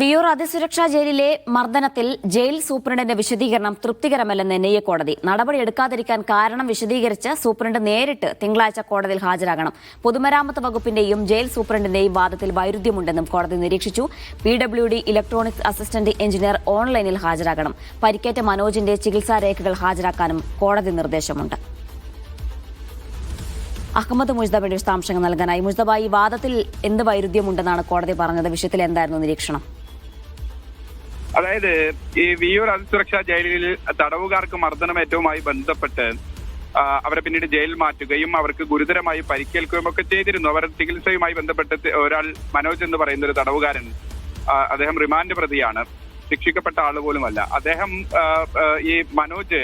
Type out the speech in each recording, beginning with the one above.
വിയൂർ അതിസുരക്ഷാ ജയിലിലെ മർദ്ദനത്തിൽ ജയിൽ സൂപ്രണ്ടിന്റെ വിശദീകരണം തൃപ്തികരമല്ലെന്ന് N I A കോടതി കാരണം വിശദീകരിച്ച് സൂപ്രണ്ട് നേരിട്ട് തിങ്കളാഴ്ച കോടതിയിൽ ഹാജരാകണം. പൊതുമരാമത്ത് വകുപ്പിന്റെയും ജയിൽ സൂപ്രണ്ടിന്റെയും വാദത്തിൽ വൈരുദ്ധ്യമുണ്ടെന്നും കോടതി നിരീക്ഷിച്ചു. P W D electronics assistant engineer ഓൺലൈനിൽ ഹാജരാകണം. പരിക്കേറ്റ മനോജിന്റെ ചികിത്സാ രേഖകൾ ഹാജരാക്കാനും കോടതി നിർദ്ദേശമുണ്ട്. അഹമ്മദ് മുജ്തബിന്റെ വിശദാംശങ്ങൾ നൽകാനായി. മുജ്തബ ഈ വാദത്തിൽ എന്ത് വൈരുദ്ധ്യമുണ്ടെന്നാണ് കോടതി പറഞ്ഞത്. വിഷയത്തിൽ എന്തായിരുന്നു നിരീക്ഷണം? അതായത് ഈ വിയൂർ അതിസുരക്ഷാ ജയിലിൽ തടവുകാർക്ക് മർദ്ദനമേറ്റവുമായി ബന്ധപ്പെട്ട് അവരെ പിന്നീട് ജയിലിൽ മാറ്റുകയും അവർക്ക് ഗുരുതരമായി പരിക്കേൽക്കുകയും ഒക്കെ ചെയ്തിരുന്നു. അവർ ചികിത്സയുമായി ബന്ധപ്പെട്ട് ഒരാൾ മനോജ് എന്ന് പറയുന്ന ഒരു തടവുകാരൻ അദ്ദേഹം റിമാൻഡ് പ്രതിയാണ്. ശിക്ഷിക്കപ്പെട്ട ആൾ പോലുമല്ല അദ്ദേഹം ഈ മനോജ്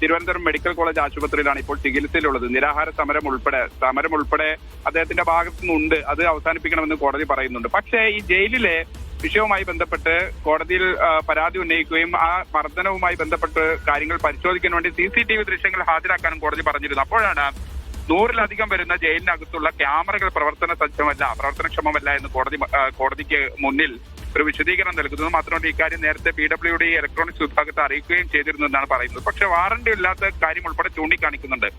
തിരുവനന്തപുരം മെഡിക്കൽ കോളേജ് ആശുപത്രിയിലാണ് ഇപ്പോൾ ചികിത്സയിലുള്ളത്. നിരാഹാര സമരം ഉൾപ്പെടെ സമരം ഉൾപ്പെടെ അദ്ദേഹത്തിന്റെ ഭാഗത്തു നിന്നുണ്ട് അത് അവസാനിപ്പിക്കണമെന്ന് കോടതി പറയുന്നുണ്ട്. പക്ഷേ ഈ ജയിലിലെ വിഷയവുമായി ബന്ധപ്പെട്ട് കോടതിയിൽ പരാതി ഉന്നയിക്കുകയും ആ മർദ്ദനവുമായി ബന്ധപ്പെട്ട് കാര്യങ്ങൾ പരിശോധിക്കാൻ വേണ്ടി സി സി ടി വി ദൃശ്യങ്ങൾ ഹാജരാക്കാനും കോടതി പറഞ്ഞിരുന്നു. അപ്പോഴാണ് നൂറിലധികം വരുന്ന ജയിലിനകത്തുള്ള ക്യാമറകൾ പ്രവർത്തന സജ്ജമല്ല പ്രവർത്തനക്ഷമമല്ല എന്ന് കോടതി കോടതിക്ക് മുന്നിൽ ഒരു വിശദീകരണം നൽകുന്നത് മാത്രമല്ല ഇക്കാര്യം നേരത്തെ പി ഡബ്ല്യു ഡി ഇലക്ട്രോണിക്സ് വിഭാഗത്തെ അറിയിക്കുകയും ചെയ്തിരുന്നു എന്നാണ് പറയുന്നത്. പക്ഷെ വാറണ്ടി ഇല്ലാത്ത കാര്യം ഉൾപ്പെടെ ചൂണ്ടിക്കാണിക്കുന്നുണ്ട്.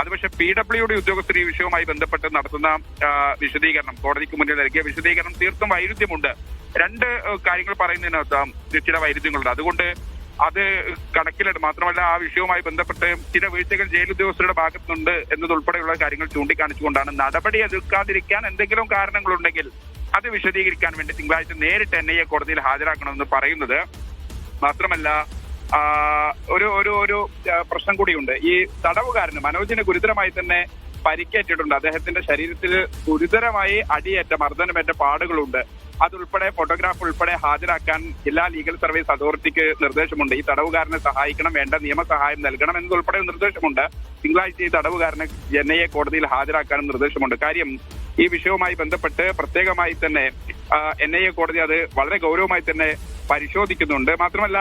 അത് പക്ഷെ പി ഡബ്ല്യു ഡി ഉദ്യോഗസ്ഥർ ഈ വിഷയവുമായി ബന്ധപ്പെട്ട് നടത്തുന്ന വിശദീകരണം കോടതിക്ക് മുന്നിൽ നൽകിയ വിശദീകരണം തീർത്തും വൈരുദ്ധ്യമുണ്ട്. രണ്ട് കാര്യങ്ങൾ പറയുന്നതിനകത്ത് ചില വൈരുദ്ധ്യങ്ങളുണ്ട്. അതുകൊണ്ട് അത് കണക്കിലെടുത്ത് മാത്രമല്ല ആ വിഷയവുമായി ബന്ധപ്പെട്ട് ചില വീഴ്ചകൾ ജയിൽ ഉദ്യോഗസ്ഥരുടെ ഭാഗത്തുനിന്നുണ്ട് എന്നതുൾപ്പെടെയുള്ള കാര്യങ്ങൾ ചൂണ്ടിക്കാണിച്ചുകൊണ്ടാണ് നടപടി എടുക്കാതിരിക്കാൻ എന്തെങ്കിലും കാരണങ്ങളുണ്ടെങ്കിൽ അത് വിശദീകരിക്കാൻ വേണ്ടി തിങ്കളാഴ്ച നേരിട്ട് എൻ ഐ എ കോടതിയിൽ ഹാജരാക്കണമെന്ന് പറയുന്നത്. മാത്രമല്ല ഒരു ഒരു ഒരു പ്രശ്നം കൂടിയുണ്ട്. ഈ തടവുകാരന് മനോജിന് ഗുരുതരമായി തന്നെ പരിക്കേറ്റിട്ടുണ്ട്. അദ്ദേഹത്തിന്റെ ശരീരത്തിൽ ഗുരുതരമായി അടിയേറ്റ മർദ്ദനമേറ്റ പാടുകളുണ്ട്. അതുൾപ്പെടെ ഫോട്ടോഗ്രാഫ് ഉൾപ്പെടെ ഹാജരാക്കാൻ ജില്ലാ ലീഗൽ സർവീസ് അതോറിറ്റിക്ക് നിർദ്ദേശമുണ്ട്. ഈ തടവുകാരനെ സഹായിക്കണം വേണ്ട നിയമസഹായം നൽകണം എന്നതുൾപ്പെടെ നിർദ്ദേശമുണ്ട്. തിങ്കളാഴ്ച ഈ തടവുകാരനെ ചെന്നൈയെ കോടതിയിൽ ഹാജരാക്കാനും നിർദ്ദേശമുണ്ട്. കാര്യം ഈ വിഷയവുമായി ബന്ധപ്പെട്ട് പ്രത്യേകമായി തന്നെ എൻ ഐ എ കോടതി അത് വളരെ ഗൗരവമായി തന്നെ പരിശോധിക്കുന്നുണ്ട്. മാത്രമല്ല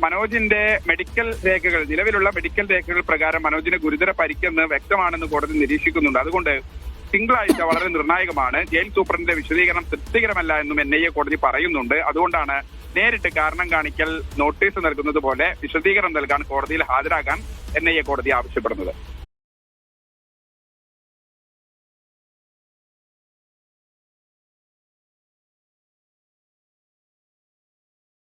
മനോജിന്റെ മെഡിക്കൽ രേഖകൾ നിലവിലുള്ള മെഡിക്കൽ രേഖകൾ പ്രകാരം മനോജിന് ഗുരുതര പരിക്കെന്ന് വ്യക്തമാണെന്ന് കോടതി നിരീക്ഷിക്കുന്നുണ്ട്. അതുകൊണ്ട് തിങ്കളാഴ്ച വളരെ നിർണായകമാണ്. ജയിൽ സൂപ്രണ്ടിന്റെ വിശദീകരണം തൃപ്തികരമല്ല എന്നും എൻ ഐ എ കോടതി പറയുന്നുണ്ട്. അതുകൊണ്ടാണ് നേരിട്ട് കാരണം കാണിക്കൽ നോട്ടീസ് നൽകുന്നത് പോലെ വിശദീകരണം നൽകാൻ കോടതിയിൽ ഹാജരാകാൻ എൻ ഐ എ കോടതി ആവശ്യപ്പെടുന്നത്.